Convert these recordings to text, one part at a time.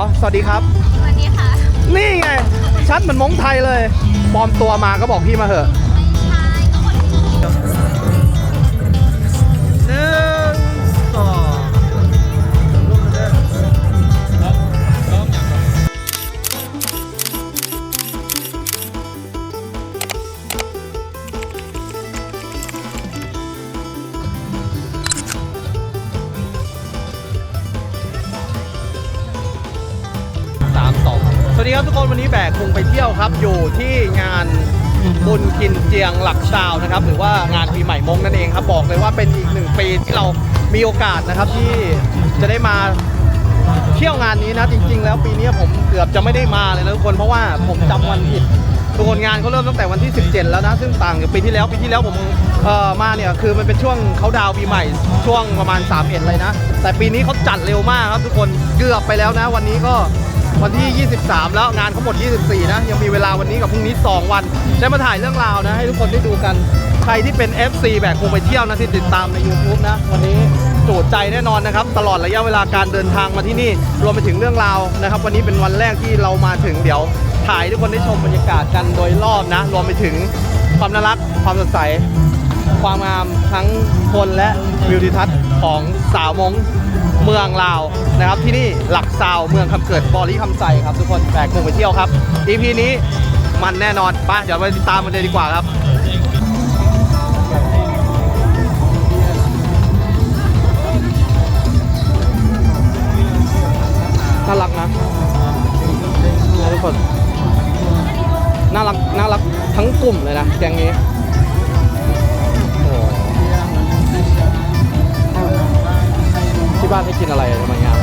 อ สวัสดีครับ สวัสดีค่ะ นี่ไง ชัดเหมือนมงไทยเลย ปลอมตัวมาก็บอกพี่มาเถอะ ไม่ใช่ก็คนที่ แบกคงไปเที่ยวครับ อยู่ที่งานบุญกินเจียงหลักซาวนะครับ หรือว่างานปีใหม่มงนั่นเองครับ บอกเลยว่าเป็นอีกหนึ่งปีที่เรามีโอกาสนะครับที่จะได้มาเที่ยวงานนี้นะจริง ๆ แล้วปีนี้ผมเกือบจะไม่ได้มาเลยนะทุกคนเพราะว่าผมจำวันผิดทุกคนงานเขาเริ่มตั้งแต่วันที่ 17 แล้วนะ ซึ่งต่างจากปีที่แล้วปีที่แล้วผมเอ่อมาเนี่ยคือมันเป็นช่วงเขาดาวปีใหม่ช่วงประมาณ3 1เลยนะ แต่ปีนี้เขาจัดเร็วมากครับทุกคนเกือบไปแล้วนะ วันนี้ก็ วันที่ 23 แล้วงานเขาหมด 24 นะ ยังมีเวลาวันนี้กับพรุ่งนี้ 2 วันได้มาถ่ายเรื่องราวนะ ให้ทุกคนได้ดูกัน ใครที่เป็น FC แบกคงไปเที่ยวนะที่ติดตามใน YouTube นะ วันนี้จูดใจแน่นอนนะครับ ตลอดระยะเวลาการเดินทางมาที่นี่ รวมไปถึงเรื่องราวนะครับ วันนี้เป็นวันแรกที่เรามาถึงเดี๋ยวถ่ายทุกคนได้ชมบรรยากาศกันโดยรอบนะ รวมไปถึงความน่ารักความสดใสความงามทั้งคนและวิวทิวทัศน์ของสาวมง เมืองลาวนะครับ ที่นี่หลักซาวเมืองคำเกิดบอลีคำไซครับทุกคนแบกคงไปเที่ยวครับ EP นี้มันแน่นอนไปเดี๋ยวไปติดตามมันเลยดีกว่าครับน่ารักนะนะทุกคนน่ารักน่ารักทั้งกลุ่มเลยนะแกงนี้ บ้านให้กินอะไรทำไมงาน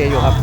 อเคอยู่ครับ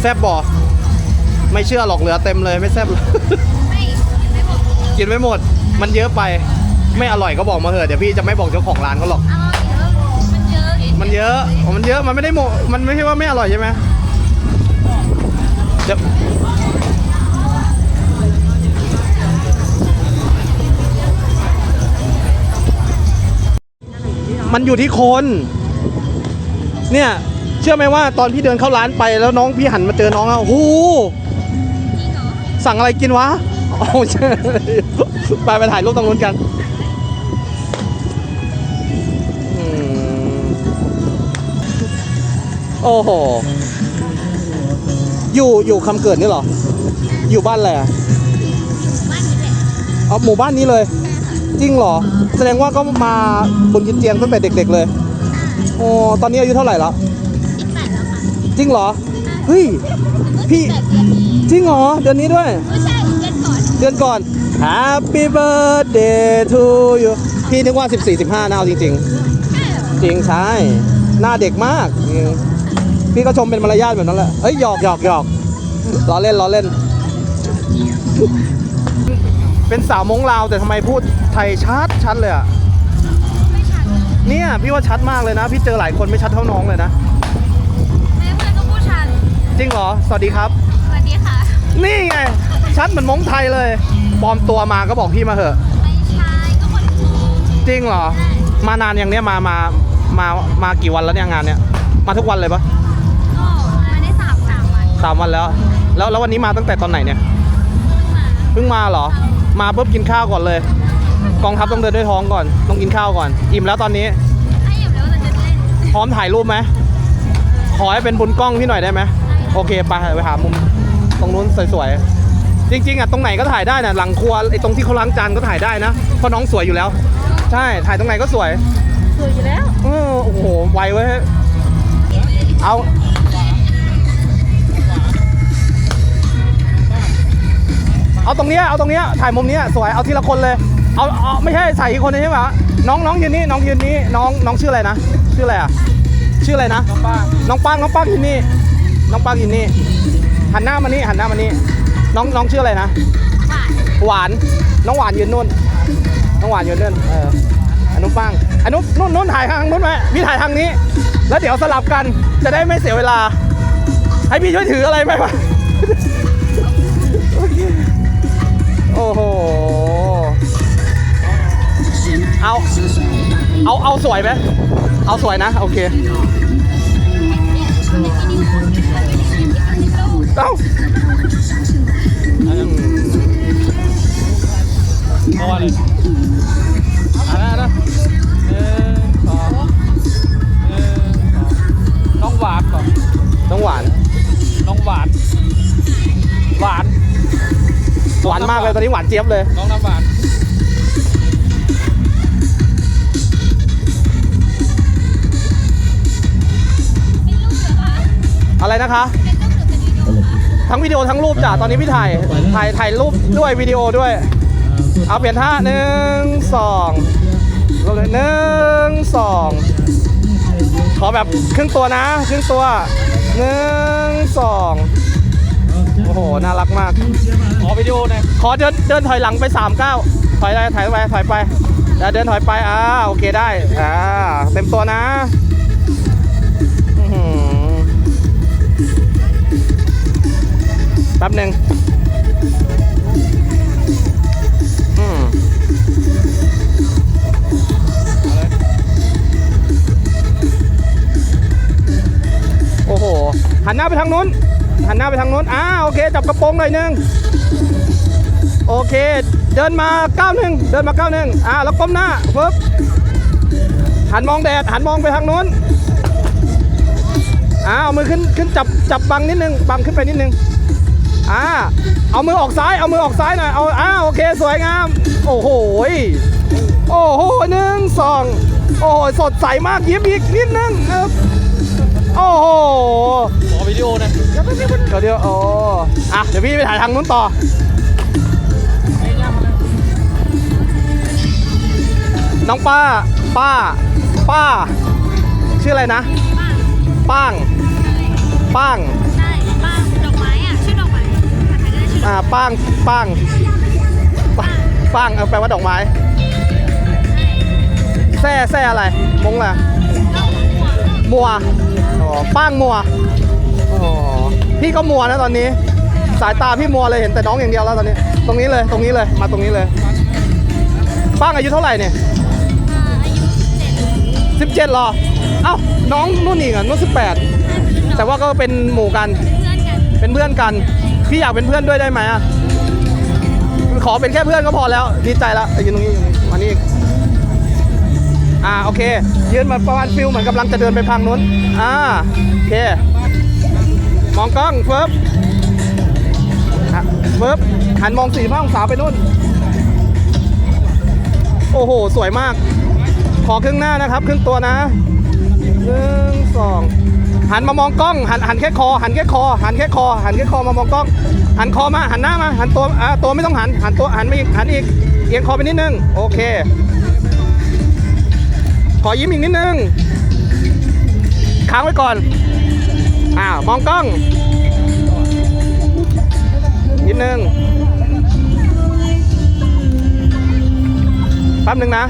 แซบบ่ไม่เชื่อหรอกเหลือเต็มเลยไม่แซบหรอก ไม่ไม่บอกกินไม่หมด มันเยอะไป ไม่อร่อยก็บอกมาเถอะเดี๋ยวพี่จะไม่บอกเจ้าของร้านเขาหรอก อร่อยเยอะมันเยอะมันเยอะอ๋อมันเยอะ มันไม่ได้โมมันไม่ใช่ว่าไม่อร่อยใช่ไหมเดี๋ยวมันอยู่ที่คน เนี่ยเชื่อไหมว่าตอนพี่เดินเข้าร้านไปแล้วน้องพี่หันมาเจอน้องอะโอ้โหจริงเหรอสั่งอะไรกินวะโอ้ใช่ไปไปถ่ายรูปตรงนู้นกันอืมโอ้โห อยู่อยู่คำเกิดนี่เหรอ อยู่บ้านอะไรอะบ้านนี้แหละเอาหมู่บ้านนี้เลยใช่ค่ะจริงเหรอ แสดงว่าก็มาบนกินเจียงตั้งแต่เด็ก ๆ เลย โอ้ ตอนนี้อายุเท่าไหร่แล้ว จริงเหรอ เฮ้ย พี่ จริงเหรอ เดือนนี้ด้วย ไม่ใช่เดือนก่อน เดือนก่อน Happy birthday to you พี่นึกว่า 14 15นะเอาจริงใช่เหรอๆจริงใช่ หน้าเด็กมาก พี่ก็ชมเป็นมารยาทแบบนั้นแหละ เอ้ยหยอกหยอกหยอกล้อเล่นล้อเล่น เป็นสาวมงลาวแต่ทำไมพูดไทยชัดชัดเลยอะเนี่ย พี่ว่าชัดมากเลยนะ พี่เจอหลายคนไม่ชัดเท่าน้องเลยนะ จริงเหรอ สวัสดีครับ สวัสดีค่ะ นี่ไง ชัดเหมือนมงไทยเลยปลอมตัวมาก็บอกพี่มาเถอะ ไม่ใช่ก็คนพูดจริงเหรอ มานานอย่างเนี้ยมามามามากี่วันแล้วเนี่ยงานเนี้ยมาทุกวันเลยปะก็มาได้สามสามวันสามวันแล้ว แล้วแล้ววันนี้มาตั้งแต่ตอนไหนเนี่ยเพิ่งมาเพิ่งมาเหรอ มาปุ๊บกินข้าวก่อนเลย กองทัพต้องเดินด้วยท้องก่อน ต้องกินข้าวก่อน อิ่มแล้วตอนนี้ถ้าอยู่แล้วเราจะเล่นพร้อมถ่ายรูปไหมขอให้เป็นบนกล้องพี่หน่อยได้ไหม โอเคไปไปหามุมตรงนู้นสวยๆ จริง ๆอะตรงไหนก็ถ่ายได้นะหลังครัวไอ้ตรงที่เขาล้างจานก็ถ่ายได้นะเพราะน้องสวยอยู่แล้ว ใช่ถ่ายตรงไหนก็สวย สวยอยู่แล้วเออโอ้โหไวเว้ยเอาเอาตรงเนี้ยเอาตรงเนี้ยถ่ายมุมเนี้ยสวยเอาทีละคนเลยเอาเอาไม่ใช่ใส่อีกคนนึงใช่ไหมน้องน้องยืนนี่น้องยืนนี่น้องน้องชื่ออะไรนะ ชื่ออะไรอะชื่ออะไรนะน้องป้างน้องป้างน้องป้างยืนนี่ น้องป้างยืนนี่ หันหน้ามานี่หันหน้ามานี่น้องน้องชื่ออะไรนะ หวานหวาน น้องหวานยืนนู่น น้องหวานยืนนู่น เอออนุปังอนุนู่นนู่นถ่ายทางนู้นไหมพี่ถ่ายทางนี้ แล้วเดี๋ยวสลับกัน จะได้ไม่เสียเวลา ให้พี่ช่วยถืออะไรไหมวะโอ้โห เอา เอา เอาสวยไหม เอาสวยนะ โอเค เอ้าอืมเพราะว่าอะไรอ่านะหนึ่งสองหนึ่งสองน้องหวานก่อนน้องหวานน้องหวาน หวาน หวานมากเลย ตอนนี้หวานเจี๊ยบเลยน้องน้ำหวานอะไรนะคะ ทั้งวิดีโอทั้งรูปจ้ะตอนนี้พี่ถ่ายถ่ายถ่ายรูปด้วยวิดีโอด้วย เอาเปลี่ยนท่าหนึ่งสองลงเลยหนึ่งสองขอแบบครึ่งตัวนะครึ่งตัวหนึ่งสองโอ้โห น่ารักมาก ขอวิดีโอหน่อยขอเดินเดินถอยหลังไป3ามก้าวถอยไปถอยไปถอยไปแล้วเดินถอยไป อ่า โอเคได้ อ่า เต็มตัวนะ แป๊บหนึ่งอืมโอ้โห หันหน้าไปทางนู้น หันหน้าไปทางนู้นอ่าโอเค จับกระโปรงหน่อยหนึง โอเค เดินมาก้าวหนึ่งเดินมาก้าวหนึ่งอ่า แล้วก้มหน้าปึ๊บหันมองแดด หันมองไปทางนู้นอ่าเอามือขึ้น ขึ้นจับ จับบังนิดนึง บังขึ้นไปนิดนึง อ่า เอามือออกซ้าย เอามือออกซ้ายหน่อย เอาอ่าโอเค สวยงาม โอ้โหยโอ้โหหนึ่งสอง โอ้โห สดใสมากยิ้มอีกนิดนึงครับโอ้โหขอวิดีโอหน่อยเดี๋ยวเดี๋ยวเดี๋ยวเดี๋ยวโอ้อะ เดี๋ยวพี่ไปถ่ายทางนู้นต่อไม่ยากเลยน้องป้า ป้า ป้า ชื่ออะไรนะ ป้าง ป้าง ออ่าป้างป้างป้างป้างเออแปลว่าดอกไม้แซ่แซ่อะไรมงล่ะมัวอ๋อป้างมัวอ๋อพี่ก็มัวนะตอนนี้ สายตาพี่มัวเลยเห็นแต่น้องอย่างเดียวแล้วตอนนี้ ตรงนี้เลยตรงนี้เลยมาตรงนี้เลย ป้างอายุเท่าไหร่เนี่ยอ่าอายุเจ็ดสิบเจ็ดหรอเอ้าน้องนุ่นอีกอะนุ่นสิบแปดแต่ว่าก็เป็นหมู่กันเพื่อนกันเป็นเพื่อนกัน พี่อยากเป็นเพื่อนด้วยได้ไหมอะขอเป็นแค่เพื่อนก็พอแล้วดีใจละยืนตรงนี้ยืนนี้มานี่อ่าโอเค ยืนมือนประมาณฟิลเหมือนกำลังจะเดินไปพังนู้นอ่าโอเค มองกล้องเฟิบเฟิบหันมองสี่ห้องศาไปนู่นโอ้โอ้โห สวยมาก ขอครึ่งหน้านะครับ ครึ่งตัวนะหนึ่งสอง หันมามองกล้อง หันหันแค่คอ หันแค่คอ หันแค่คอ หันแค่คอมามองกล้อง หันคอมา หันหน้ามา หันตัวอ่าตัวไม่ต้องหัน หันตัวหันไปอีกหันอีก เอียงคอไปนิดนึง โอเค ขอยิ้มอีกนิดนึง ค้างไว้ก่อน อ่ามองกล้อง นิดนึง แป๊บนึงนะ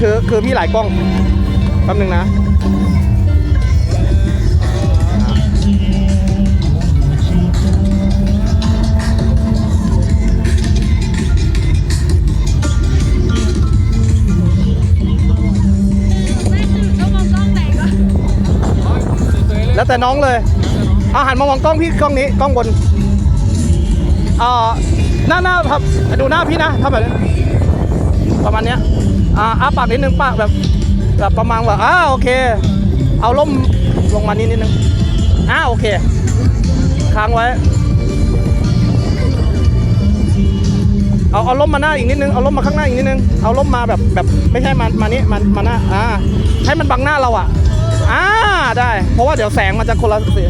คือคือพี่หลายกล้องแป๊บนึงนะแล้วแต่น้องเลยอาหันมามองกล้องพี่กล้องนี้กล้องบนอ่อหน้าหน้าครับดูหน้าพี่นะทำแบบนี้ประมาณเนี้ย อ่าอ้าปากนิดนึงปากแบบแบบประมาณว่าอ่าโอเค เอาล่มลงมานิดนิดนึงอ่าโอเค ค้างไว้ เอาเอาล่มมาหน้าอีกนิดนึงเอาล่มมาข้างหน้าอีกนิดนึงเอาล่มมาแบบแบบไม่ใช่มามานี้มามาหน้าอ่าให้มันบังหน้าเราอะอ่าได้ เพราะว่าเดี๋ยวแสงมันจะคนละสี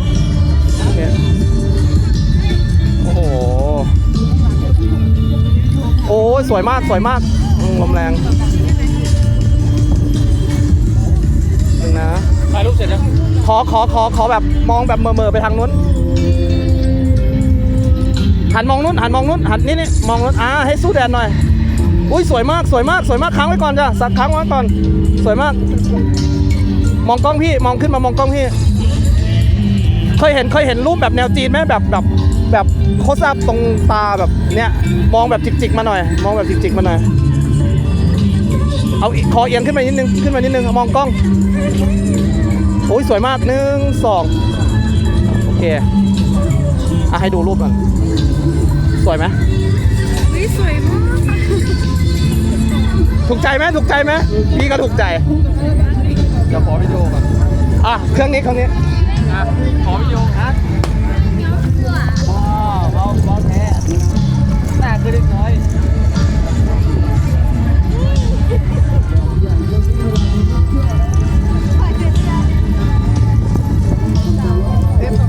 โอเคโอ้โหโอ้สวยมากสวยมากลมแรง ถ่ายรูปเสร็จยังขอขอขอขอแบบมองแบบเม่อๆไปทางนู้น หันมองนู้นหันมองนู้นหันนี่นี่มองนู้นอ่าให้สู้แดดหน่อย อุ้ยสวยมากสวยมากสวยมากค้างไว้ก่อนจ้ะสักค้างไว้ก่อน สวยมาก มองกล้องพี่มองขึ้นมามองกล้องพี่ เคยเห็นเคยเห็นรูปแบบแนวจีนไหมแบบแบบแบบโคสอัพตรงตาแบบเนี้ยมองแบบจิกๆมาหน่อย มองแบบจิกๆมาหน่อยเอาอีกคอเอียงขึ้นไปนิดนึงขึ้นมานิดนึงมองกล้อง โอ้ยสวยมากหนึ่งสองโอเคอะให้ดูรูปก่อนสวยไหมวิสวยมาก ถูกใจไหมถูกใจไหมพี่ก็ถูกใจเดี๋ยวขอวิดีโอก่อนอะเครื่องนี้เครื่องนี้อะขอวิดีโอครับว้าวเบาเบาแท้หน้าคือเล็กน้อย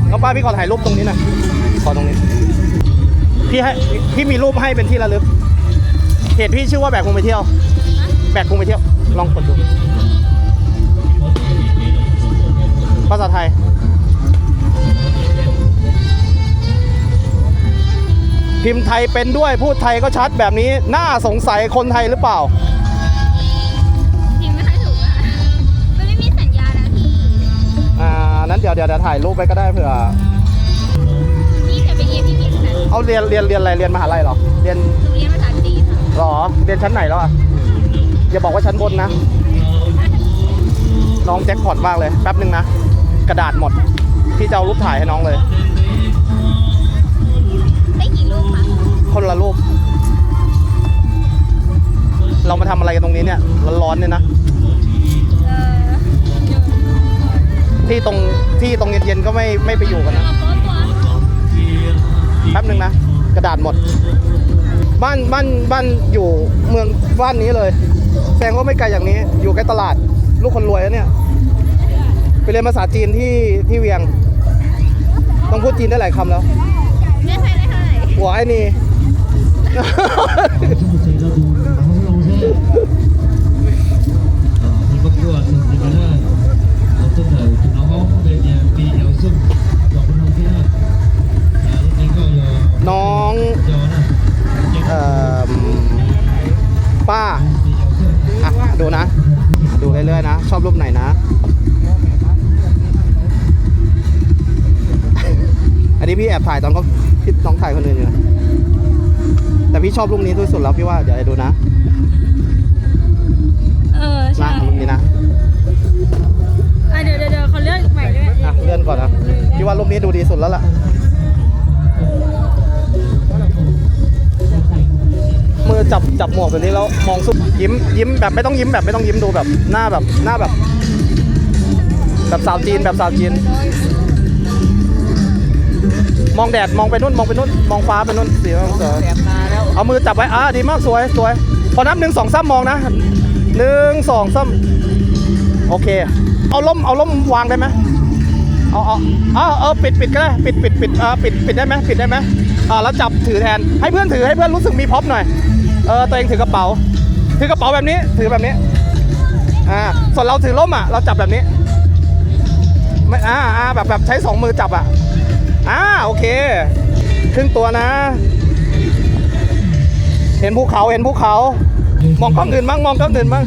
น้องป้าพี่ขอถ่ายรูปตรงนี้หน่อยขอตรงนี้ พี่ให้พี่มีรูปให้เป็นที่ระลึกเพจพี่ชื่อว่าแบกพุงไปเที่ยว แบกพุงไปเที่ยว ลองกดดู ภาษาไทย พิมพ์ไทยเป็นด้วย พูดไทยก็ชัดแบบนี้ น่าสงสัยคนไทยหรือเปล่า นั้นเดี๋ยวเดี๋ยวเดี๋ยวถ่ายรูปไปก็ได้เผื่อพี่เคยไปเรียนที่เพียงนั้นเอาเรียนเรียนเรียนอะไรเรียนมหาลัยเหรอ เรียนหนูเรียนภาษาจีนค่ะหรอ เรียนชั้นไหนแล้วอะ อย่าบอกว่าชั้นบนนะ น้องแจ็คพอตมากเลย แป๊บหนึ่งนะ กระดาษหมด พี่จะเอารูปถ่ายให้น้องเลย ได้กี่ลูกคะคนละรูป เรามาทำอะไรกันตรงนี้เนี่ย ร้อนๆเนี่ยนะ ที่ตรงที่ตรงเย็นๆก็ไม่ไม่ไปอยู่กันนะตัวตัวแป๊บหนึ่งนะ กระดาษหมด บ้านบ้านบ้านอยู่เมืองบ้านนี้เลยแสดงว่าไม่ไกลอย่างนี้ อยู่ใกล้ตลาด ลูกคนรวยแล้วเนี่ย ไปเรียนภาษาจีนที่ที่เวียง ต้องพูดจีนได้หลายคำแล้วได้เท่าไหร่ได้เท่าไหร่หัวไอ้นี่ น้อง有啦，เอ่อป้าอะดูนะ ดูเรื่อยๆนะ ชอบรูปไหนนะ อันนี้พี่แอบถ่ายตอนเขาพี่น้องถ่ายคนอื่นอยู่นะแต่พี่ชอบรูปนี้ที่สุดแล้วพี่ว่าเดี๋ยวให้ดูนะเออนะรูปนี้นะอะเดี๋ยวเดี๋ยวเดี๋ยวเขาเลือกใหม่ด้วยอะเลื่อนก่อนนะพี่ว่ารูปนี้ดูดีสุดแล้วล่ะ มือจับจับหมวกแบบนี้แล้วมองสุดยิ้มยิ้มแบบไม่ต้องยิ้มแบบไม่ต้องยิ้มดูแบบหน้าแบบหน้าแบบ แบบสาวจีนแบบสาวจีน มองแดดมองไปนู่นมองไปนู่นมองฟ้าไปนู่นสี่องศาแสบตาแล้วเอามือจับไว้อ่าดีมากสวยสวย พอนับหนึ่งสองซ้ำมองนะหนึ่งสองซ้ำโอเค เอาล่มเอาล่มวางได้ไหมเอาเอาเอาเออปิดปิดก็ได้ปิดปิดปิดอ่าปิดปิดได้ไหมปิดได้ไหมอ่าแล้วจับถือแทนให้เพื่อนถือให้เพื่อนรู้สึกมีพ็อปหน่อย เออตัวเองถือกระเป๋า ถือกระเป๋าแบบนี้ ถือแบบนี้ อ่า ส่วนเราถือล่มอะ เราจับแบบนี้ไม่อ่าอ่าแบบแบบใช้สองมือจับอะ อ่า โอเค ครึ่งตัวนะ เห็นภูเขา เห็นภูเขา มองกล้องอื่นบ้าง มองกล้องอื่นบ้าง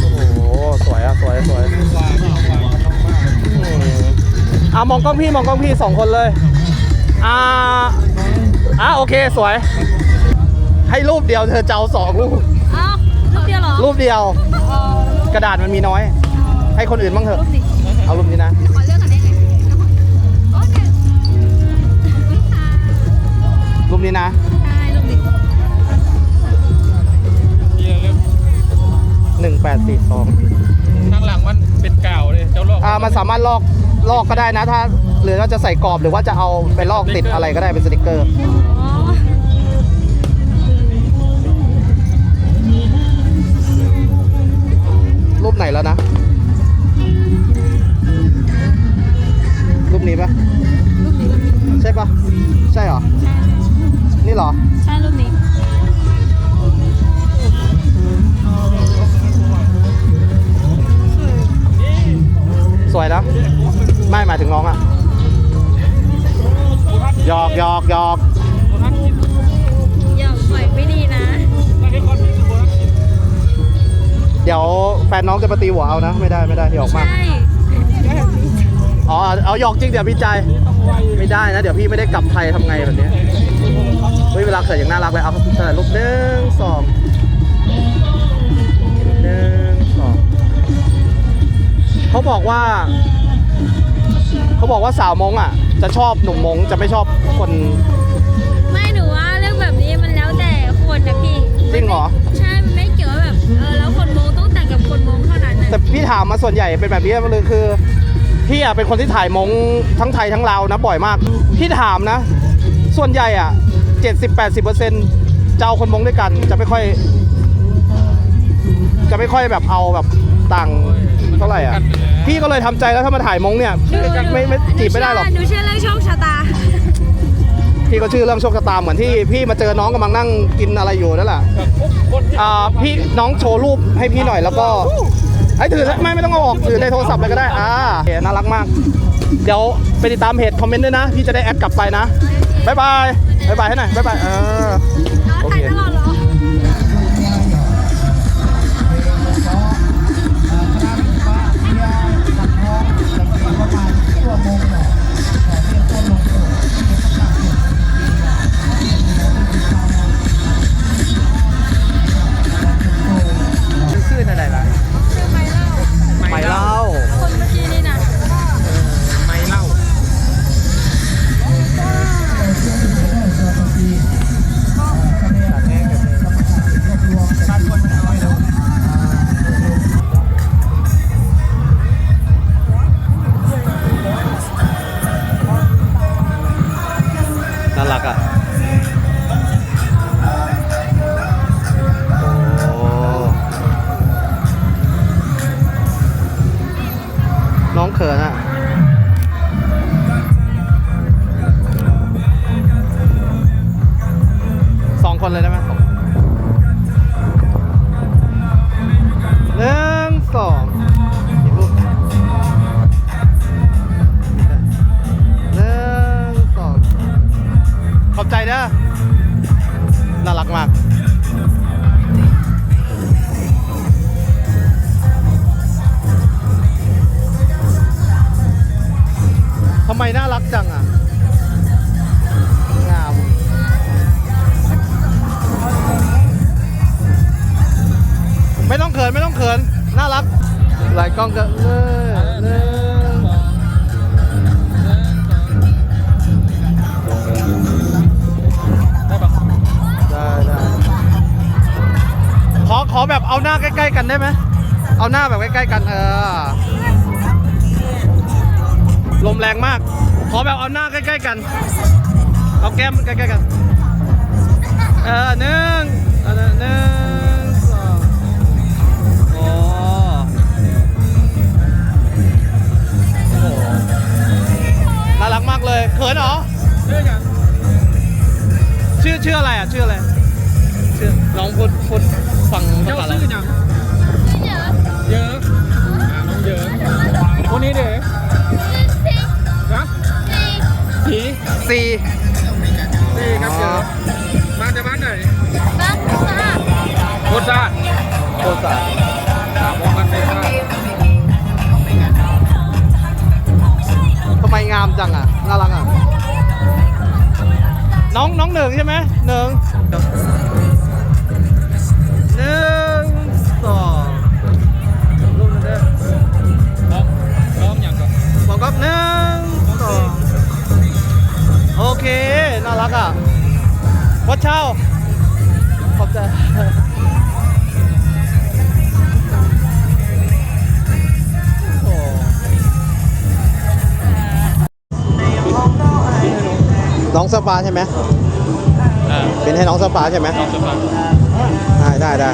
โอ้โหสวยอะสวยสวยอืมอะมองกล้องพี่มองกล้องพี่สองคนเลย อ่าอะโอเคสวย ให้รูปเดียวเธอจะเอาสองรูป อ้าวรูปเดียวเหรอรูปเดียว เออกระดาษมันมีน้อย ให้คนอื่นบ้างเถอะ รูปดิเอารูปนี้นะ ขอเลือกก่อนได้ไหมโอเครูปค่ะรูปนี้นะ ใช่รูปดิเยี่ยเริ่มหนึ่งแปดสี่สองข้างหลังมันเป็นกาวเลย เจ้าโลกอ่ามันสามารถลอก ลอกก็ได้นะถ้าหรือว่าจะใส่กรอบหรือว่าจะเอาไปลอกติดอะไรก็ได้เป็นสติกเกอร์ อ๋อรูปไหนแล้วนะ รูปนี้ปะรูปนี้รูปนี้ใช่ปะใช่เหรอ นี่เหรอ ใช่รูปนี้ สวยนะ ไม่หมายถึงน้องอะหยอกหยอกหยอกอย่าปล่อยไม่ดีนะ เดี๋ยวแฟนน้องจะมาตีหัวเอานะ ไม่ได้ไม่ได้หยอกมาก ใช่ อ๋อ เอาหยอกจริงเดี๋ยวพี่ใจ ไม่ได้นะ เดี๋ยวพี่ไม่ได้กลับไทยทำไงแบบนี้เฮ้ยเวลาเขินอย่างน่ารักเลย เอาเถิดรูปหนึ่งสองหนึ่งสองเขาบอกว่า เขาบอกว่าสาวมงอะ จะชอบหนุ่มมงจะไม่ชอบคนไม่หนูว่าเรื่องแบบนี้มันแล้วแต่คนนะพี่จริงเหรอ ใช่มันไม่เกี่ยวว่าแบบเออแล้วคนมงต้องแต่งกับคนมงเท่านั้นนะแต่พี่ถามมาส่วนใหญ่เป็นแบบนี้เลยคือพี่อะเป็นคนที่ถ่ายมงทั้งไทยทั้งลาวนะบ่อยมาก พี่ถามนะ ส่วนใหญ่อะ70-80%เปอร์เซ็นต์จะเอาคนมงด้วยกันจะไม่ค่อย จะไม่ค่อยแบบเอาแบบต่าง เท่าไหร่อะ พี่ก็เลยทำใจแล้วถ้ามาถ่ายมงเนี่ยไม่ไม่จีบไม่ได้หรอก หนูเชื่อเรื่องโชคชะตา พี่ก็ชื่อเรื่องโชคชะตาเหมือนที่พี่มาเจอน้องกำลังนั่งกินอะไรอยู่นั่นแหละอ่าพี่น้องโชว์รูปให้พี่หน่อยแล้วก็ไอ้ยถือไม่ไม่ต้องเอาออกถือในโทรศัพท์เลยก็ได้อ่าโอเคน่ารักมาก เดี๋ยวไปติดตามเพจคอมเมนต์ด้วยนะ พี่จะได้แอดกลับไปนะบ๊ายบายบ๊ายบายให้หน่อยบ๊ายบายเออโอเคถ่ายตลอดเหรอ เด้อน่ารักมากทำไมน่ารักจังอะงามไม่ต้องเขินไม่ต้องเขิน น่ารัก หลายกล้องก็เลยเลย อขอแบบเอาหน้าใกล้ๆกันได้ไหม เอาหน้าแบบใกล้ๆกัน เออ ลมแรงมาก ขอแบบเอาหน้าใกล้ๆกัน เอาแก้มใกล้ๆกัน เออหนึ่งเออหนึ่งสองโอ้โอ้โหน่ารักมากเลย เขินเหรอเรื่องอย่างชื่อชื่ออะไรอะ ชื่ออะไร ชื่อน้องพูดพูด ฟังภาเจ้าษาอะไรชื่ออย่างเยอะเยอะอ่าน้องเยอะคนนี้เด็กสี่นะสี่ผีสี่ นี่ครับเยอะมาจากบ้านไหนบ้านป้าโคตรซ่าโคตรสายมองกันเป็นซ่าทำไมงามจังอะ น่ารักอะ น้องน้องหนึ่งใช่ไหมหนึ่ง วัดเช่าขอบใจโอ้น้องสปาใช่ไหมอ่าเป็นให้น้องสปาใช่ไหมน้องจะฟังได้ได้ได้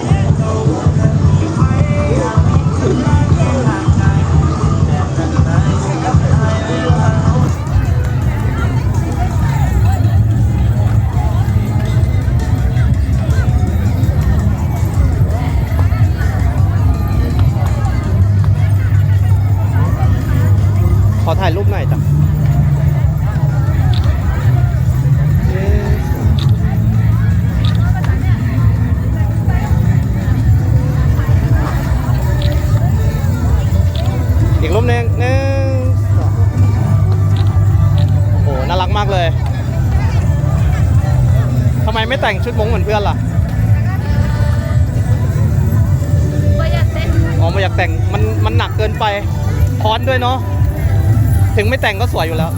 ถึงไม่แต่งก็สวยอยู่แล้ว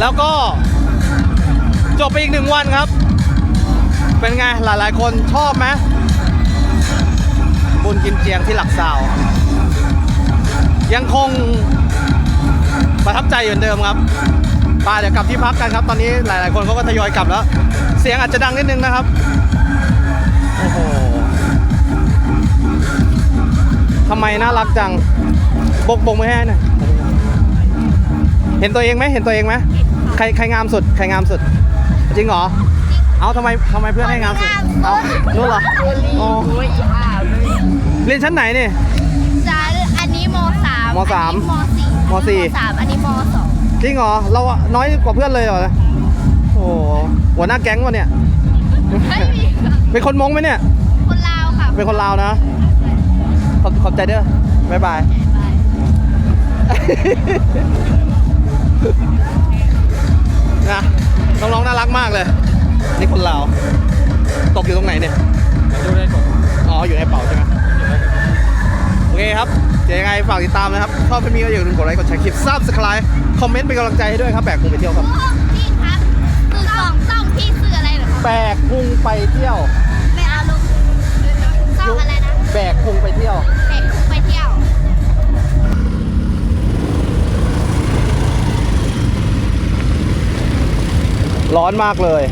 แล้วก็จบไปอีกหนึ่งวันครับ เป็นไง หลายๆ คนชอบไหมบุญกินเจียงที่หลักซาว ยังคงประทับใจเหมือนเดิมครับไป้าเดี๋ยวกลับที่พักกันครับ ตอนนี้หลาย ๆ คนเขาก็ทยอยกลับแล้ว เสียงอาจจะดังนิดนึงนะครับ โอ้โหทำไมน่ารักจัง บกบกไม่ให้หน่อยเห็นตัวเองไหมเห็นตัวเองไหมใครใครงามสุด ใครงามสุด จริงเหรอ เอาทำไมทำไมเพื่อนให้งามสุดเอานู่นเหรออ๋อเรียนชั้นไหนนี่จ้าอันนี้มสามมสามอันนี้มสี่มสี่สามอันนี้มสองจริงเหรอ เราอะน้อยกว่าเพื่อนเลยเหรอโอ้โหหัวหน้าแก๊งวะเนี่ยไม่มีค่ะเป็นคนมงไหมเนี่ย คนลาวค่ะ เป็นคนลาวนะ ขอบขอบใจเด้อบ๊ายบายนะน้องๆน่ารักมากเลย นี่คนลาว ตกอยู่ตรงไหนเนี่ยมาดูได้ก่อนอ๋อ อยู่ในกระเป๋าใช่ไหมโอเคครับเดี๋ยวยังไงฝากติดตามนะครับชอบพี่มีก็อย่าลืมกดไลค์ กดแชร์คลิปซับสไครต์คอมเมนต์เป็นกำลังใจให้ด้วยครับแบกพุงไปเที่ยวครับ พี่ครับคือสองซ่องพี่คืออะไรเหรอครับแบกพุงไปเที่ยวไม่เอาลงซ่องอะไรนะแบกพุงไปเที่ยว เด็กไปเที่ยว ร้อนมากเลย